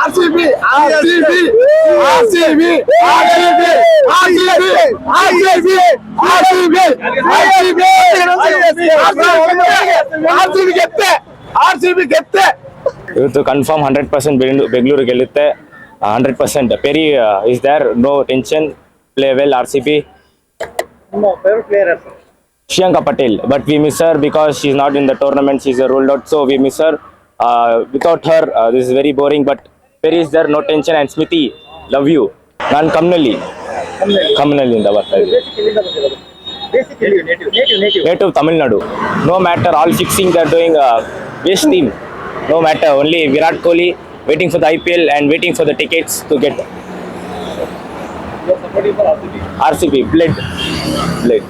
RCB RCB RCB RCB RCB RCB RCB RCB ಗೆತ್ತೆ RCB ಗೆತ್ತೆ ಇವತ್ತು confirm hundred percent Bengaluru ಗೆಲ್ಲುತ್ತೆ hundred percent peri is there no tension play well R C B Shianka Patel, but we miss her because she's not in the tournament. She's a ruled out, so we miss her. Uh, without her, uh, this is very boring. But Perry is there no tension and Smriti love you ನಾನು ಕಮ್ನಲ್ಲಿ ಕಮ್ನಲ್ಲಿಂದ ಬರ್ತಾ ಇದ್ದೀನಿ. Native Tamil Nadu no matter all sixing there doing best team no matter only Virat Kohli waiting for the I P L and waiting for the tickets to get R C B bled bled blood blood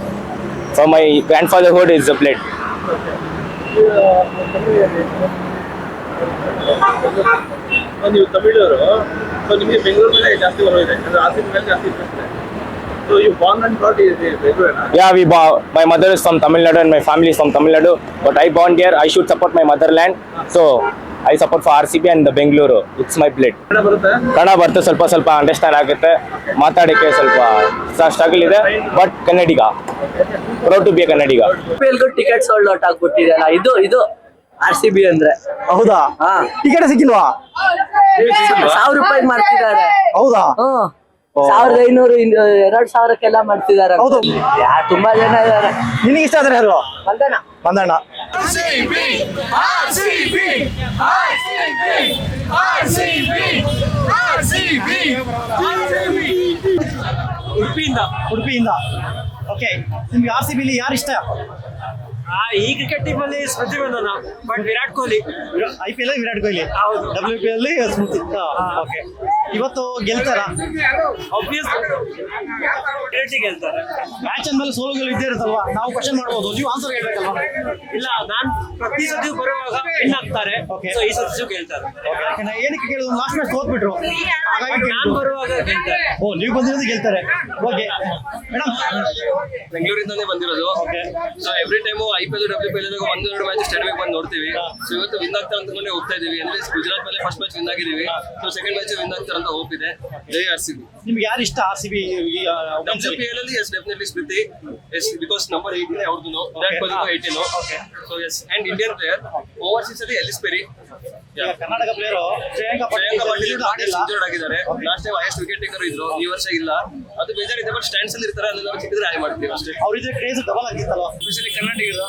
For my grandfatherhood is the blood. ನೀವು ತಮಿಳವರು so ನಿಮಗೆ ಬೆಂಗಳೂರು ಮೇಲೆ ಜಾಸ್ತಿ ಬರೋದಿದೆ ಅಂದ್ರೆ ಆಸಿನ C ಮೇಲೆ ಜಾಸ್ತಿ interest ಇದೆ so you born and brought ಬೆಂಗಳೂರೇನಾ Yeah, we bo- my mother is from Tamil Nadu and my family is from Tamil Nadu. But I born here. I should support my motherland. So I support for RCB and the Bengaluru. It's my blood. Kannada ಬರುತ್ತೆ ಕನ್ನಡ ಬರ್ತದೆ ಸ್ವಲ್ಪ ಸ್ವಲ್ಪ understand ಆಗುತ್ತೆ ಮಾತಾಡಕ್ಕೆ ಸ್ವಲ್ಪ struggle ಇದೆ but Kannadiga proud to be Kannadiga ಗೂ ticket sold out ಆಗ್ಬಿಟ್ಟಿದೆಯಲ್ಲ ಇದು ಇದು ಆರ್ ಸಿ ಬಿ ಅಂದ್ರೆ. ಹೌದಾ? ಹಾ. ಟಿಕೆಟ್ ಸಿಕ್ಕಿಲ್ವಾ? ಸಾವಿರ ರೂಪಾಯಿ ಮಾಡ್ತಿದ್ದಾರೆ. ಹೌದಾ? ಸಾವಿರದ ಐನೂರು ಎರಡ್ ಸಾವಿರಕ್ಕೆಲ್ಲ ಮಾಡ್ತಿದ್ದಾರೆ ಹೌದು. ತುಂಬಾ ಜನ ಇದ್ದಾರೆ. ನಿನಗೆ ಇಷ್ಟ ಆದ್ರೆ ಯಾರು ಬಂದನ ಬಂದಣ್ಣ. ಉಡುಪಿಯಿಂದ ಉಡುಪಿಯಿಂದ. ಓಕೆ ನಿಮ್ಗೆ ಆರ್ ಸಿ ಬಿಲಿ ಯಾರು ಇಷ್ಟ? ಈ ಕ್ರಿಕೆಟ್ ಟೀಮ್ ಅಲ್ಲಿ ಸ್ಮೃತಿ ಬಂದನ but Virat Kohli. I P L Virat Kohli. ಹೌದು. ಡಬ್ಲ್ಯೂ ಪಿ ಅಲ್ಲಿ ಸ್ಮೃತಿ. ಓಕೆ ಇವತ್ತು ಗೆಲ್ತಾರ? ಆಬ್ವಿಯಸ್ ಗೆಲ್ತಾರೆ. ಮ್ಯಾಚ್ ಅಂದ್ಮೇಲೆ ಸೋಲುಗಳು ಇದ್ದೇ ಇರುತ್ತಲ್ವಾ? ನಾವು ಕ್ವಶನ್ ಮಾಡ್ಬೋದು. ನೀವು ಆನ್ಸರ್ ಹೇಳ್ಬೇಕಲ್ವಾ? ಇಲ್ಲ ನಾನ್ ಪ್ರತಿ ಸತಿ ಬರುವಾಗ ವಿನ್ ಆಗ್ತಾರೆ. ಸೊ ಈ ಸತಿ ಗೆಲ್ತಾರೆ. ಓಕೆ ಯಾಕಂದ್ರೆ ಏನಕ್ಕೆ ಕೇಳಿದ್ರು? Last match ಸೋತ್ಬಿಟ್ರು. ಓ ನೀವು ಬಂದಿರೋದು ಗೆಲ್ತಾರೆ. ಓಕೆ. ಮೇಡಮ್ ಬೆಂಗಳೂರಿಂದಾನೇ ಬಂದಿರೋದು. Okay. So every time I P L W P L ಒಂದೆರಡು ಮ್ಯಾಚ್ ಸ್ಟೇಡಿಯಂ ಬಂದು ನೋಡ್ತೀವಿ. ಸೊ ಇವತ್ತು ವಿನ್ ಆಗ್ತಾರೆ ಅಂತ ಹೋಗ್ತಾ ಇದೀವಿ. ಅಲ್ಲಿ ಗುಜರಾತ್ ಮೇಲೆ ಫಸ್ಟ್ ಮ್ಯಾಚ್ ವಿನ್ ಆಗಿದ್ದೀವಿ. ಸೊ ಸೆಕೆಂಡ್ ಮ್ಯಾಚ್ ವಿನ್ ಆಗ್ತಾರೆ ಅಂತ ಹೋಪ್ ಇದೆ. ಜೈ ಆರ್ ಸಿ ಬಿ ನಿಮ್ಗೆ ಯಾರು ಇಷ್ಟ R C B W P L ಅಲ್ಲಿ? Yes definitely Smriti yes because number eighteen ಅವ್ರದ್ದು Virat Kohli eighteen so yes and Indian player overseas ಅಲ್ಲಿ Ellyse Perry Karnataka player Priyanka Patil ಆಡಿಲ್ಲ. Injured ಆಗಿದ್ದಾರೆ. Last time highest wicket taker ಇದ್ರು. ಈ ವರ್ಷ ಇಲ್ಲ. ಅದು ಬೇಜಾರಿದೆ but stands ಅಲ್ಲಿ ಇರ್ತಾರೆ ನಾವು ಸಿಕ್ಕಿದ್ರೆ ಆಯ್ ಮಾಡ್ತೀವಿ ಅಷ್ಟೇ. ಅವ್ರಿದ್ರೆ ಕ್ರೇಜ್ ಡಬಲ್ ಆಗಿತ್ತಲ್ಲ? ಸ್ಪೆಷಲಿ ಕನ್ನಡಿಗರು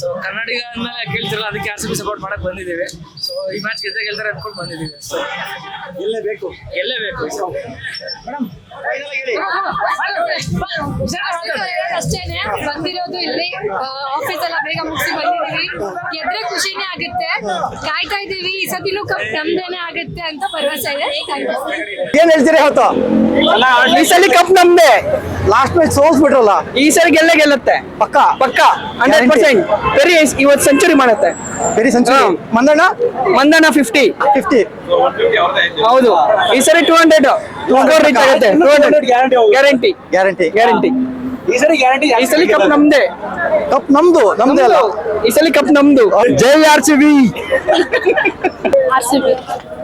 ಸೊ ಕನ್ನಡಿಗ ಅಂದ್ಮೇಲೆ ಕೇಳ್ತಿರಲ್ಲ ಅದಕ್ಕೆ ಆರ್ ಸಿ ಬಿ ಸಪೋರ್ಟ್ ಮಾಡಕ್ ಬಂದಿದ್ದೀವಿ. ಸೊ ಈ ಮ್ಯಾಚ್ ಗೆದ್ದೆ ಗೆಲ್ತಾರೆ ಅಂದ್ಕೊಂಡು ಬಂದಿದ್ದೀವಿ. ಸೊ ಎಲ್ಲೇ ಬೇಕು? ಎಲ್ಲೇ ಬೇಕು? ಮೇಡಮ್ ಅಷ್ಟೇನೆ. ಬಂದಿರೋದು ಇಲ್ಲಿ ಆಫೀಸ್ ಎಲ್ಲ ಬೇಗ ಮುಗಿಸಿ ಬಂದಿದೀವಿ ಎದ್ರೆ ಖುಷಿನೇ ಆಗುತ್ತೆ. ಕಾಯ್ತಾ ಇದೀವಿ ಈ ಸತಿನೂ ಕಪ್ ನಮ್ದೇನೆ ಆಗುತ್ತೆ ಅಂತ ಭರವಸೆ ಇದೆ. ಏನ್ ಹೇಳ್ತೀರಿ ಇವತ್ತು ಈ ಸಲ ಕಪ್ ನಮ್ದೆ. ಲಾಸ್ಟ್ ಮ್ಯಾಚ್ ಸೋಲ್ಸ್ಬಿಟ್ರಲ್ಲ. ಈ ಸರಿ ಗೆಲ್ಲೇ ಗೆಲ್ಲುತ್ತೆ. ಪಕ್ಕ? ಪಕ್ಕ. Hundred percent. ವೆರಿ ಇವತ್ತು ಸೆಂಚುರಿ ಮಾಡುತ್ತೆ. Perry century Mandhana? Mandhana fifty fifty ಹೌದು. ಈ ಸರಿ two hundred two hundred reach ಆಗುತ್ತೆ. Two hundred guarantee guarantee guarantee ಈ ಸರಿ ಗ್ಯಾರಂಟಿ ಈ ಸಲ ಕಪ್ ನಮ್ದೇ. ಕಪ್ ನಮ್ದು ನಮ್ದೇ ಅಲ್ಲ. ಈ ಸಲ ಕಪ್ ನಮ್ದು. ಜೈ ಆರ್ ಸಿ ಬಿ. RCB.